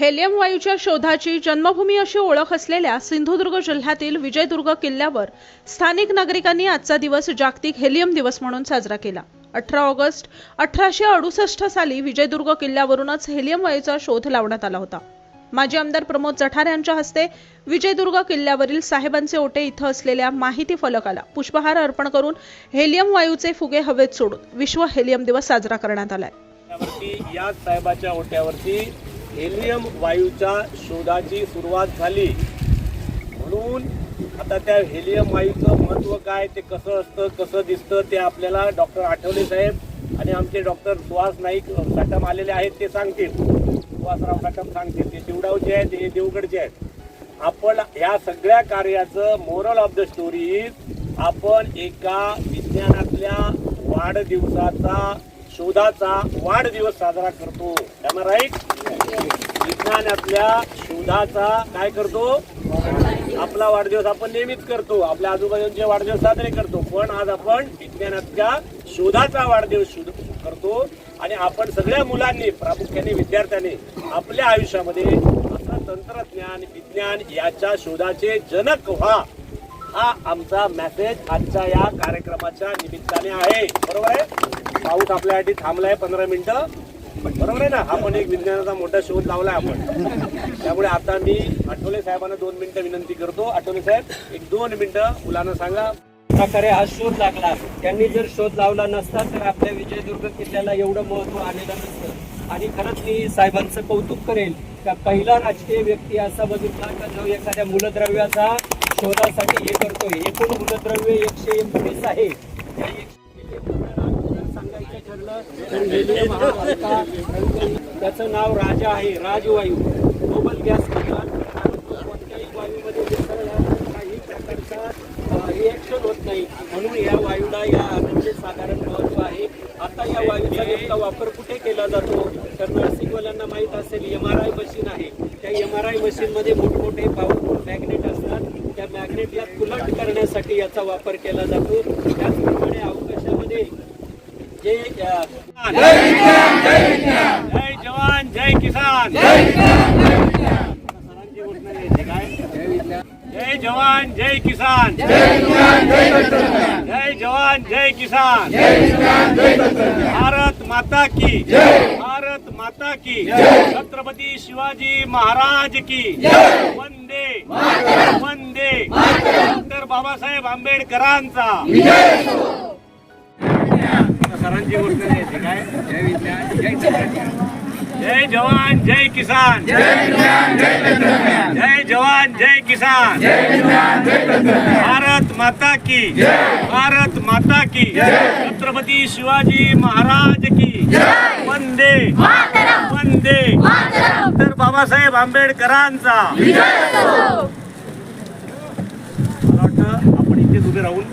Helium वायूच्या शोधाची जन्मभूमी अशी ओळख असलेल्या सिंधुदुर्ग जिल्ह्यातील विजयदुर्ग किल्ल्यावर स्थानिक नागरिकांनी आजचा दिवस जागतिक हेलियम दिवस म्हणून साजरा केला. अठरा ऑगस्ट अठराशे अडुसष्ट साली विजयदुर्ग किल्ल्यावरूनच हेलियम वायूचा शोध लावण्यात आला होता. माजी आमदार प्रमोद जठार यांच्या हस्ते विजयदुर्ग किल्ल्यावरील साहेबांचे ओटे इथं असलेल्या माहिती फलकाला पुष्पहार अर्पण करून हेलियम वायूचे फुगे हवेत सोडून विश्व हेलियम दिवस साजरा करण्यात आलाय. या साहेबाच्या ओट्यावरती हेलियम वायूच्या शोधाची सुरुवात झाली. म्हणून आता त्या हेलियम वायूचं महत्त्व काय ते कसं असतं कसं दिसतं ते आपल्याला डॉक्टर आठवले साहेब. आणि आमचे डॉक्टर सुहास नाईक साटम आलेले आहेत ते सांगतील. सुहासराव साटम सांगतील. ते शिवडावचे आहेत हे देवगडचे आहेत. आपण ह्या सगळ्या कार्याचं मोरल ऑफ द स्टोरी आपण एका विज्ञानातल्या वाढदिवसाचा शोधाचा वाढदिवस साजरा करतो. राईट विज्ञानातल्या शोधाचा काय करतो? आपला वाढदिवस आपण नेहमीच करतो. आपल्या आजूबाजूंचे वाढदिवस साजरे करतो. पण आज आपण विज्ञानाच्या शोधाचा वाढदिवस शोध करतो. आणि आपण सगळ्या मुलांनी प्रामुख्याने विद्यार्थ्यांनी आपल्या आयुष्यामध्ये असं तंत्रज्ञान विज्ञान याच्या शोधाचे जनक व्हा. हा आमचा मेसेज आजच्या या कार्यक्रमाच्या निमित्ताने आहे. बरोबर आहे? पाऊस आपल्यासाठी थांबलाय पंधरा मिनिटं. बरोबर आहे ना आपण एक विज्ञानाचा मोठा शोध लावलाय आपण. त्यामुळे आता मी आठवले साहेबांना दोन मिनिटं विनंती करतो. आठवले साहेब एक दोन मिनिटं मुलांना सांगा. प्रकारे हा शोध लागला. त्यांनी जर शोध लावला नसता तर आपल्या विजयदुर्ग किल्ल्याला एवढं महत्त्व आलेलं नसतं. आणि खरंच मी साहेबांचं कौतुक करेल का पहिला राजकीय व्यक्ती असा बघितला का जो एखाद्या मूलद्रव्याचा शोधासाठी हे करतोय. एकूण मूलद्रव्य एकशे एकोणीस आहे. ठरलं. त्याचं नाव राजा आहे राजवायू. नोबल गॅस कोणत्याही वायूमध्ये काही प्रकारचा रिएक्शन होत नाही. म्हणून या वायूला या अणूचे साधारण महत्त्व आहे. आता या वायूचा नेमका वापर कुठे केला जातो? तर नाशिकवाल्यांना माहीत असेल एम आर आय मशीन आहे. त्या एम आर आय मशीनमध्ये मोठमोठे पॉवरफुल मॅग्नेट असतात. त्या मॅग्नेटला कुलट करण्यासाठी याचा वापर केला जातो. त्याचप्रमाणे अवकाशामध्ये जय अ, जय जवान जय किसान. जय जवान जय किसान. जय जवान जय किसान. भारत माता की. भारत माता की. छत्रपती शिवाजी महाराज की. वंदे. वंदे. डॉक्टर बाबासाहेब आंबेडकरांचा. सरांची द्यायची काय? जय विज्ञान जय जय जवान जय किसान. जय जवान जय किसान. भारत माता की. भारत माता की. छत्रपती शिवाजी महाराज की. वंदे. वंदे. डॉक्टर बाबासाहेब आंबेडकरांचा. मला वाटतं आपण इथेच उभे राहून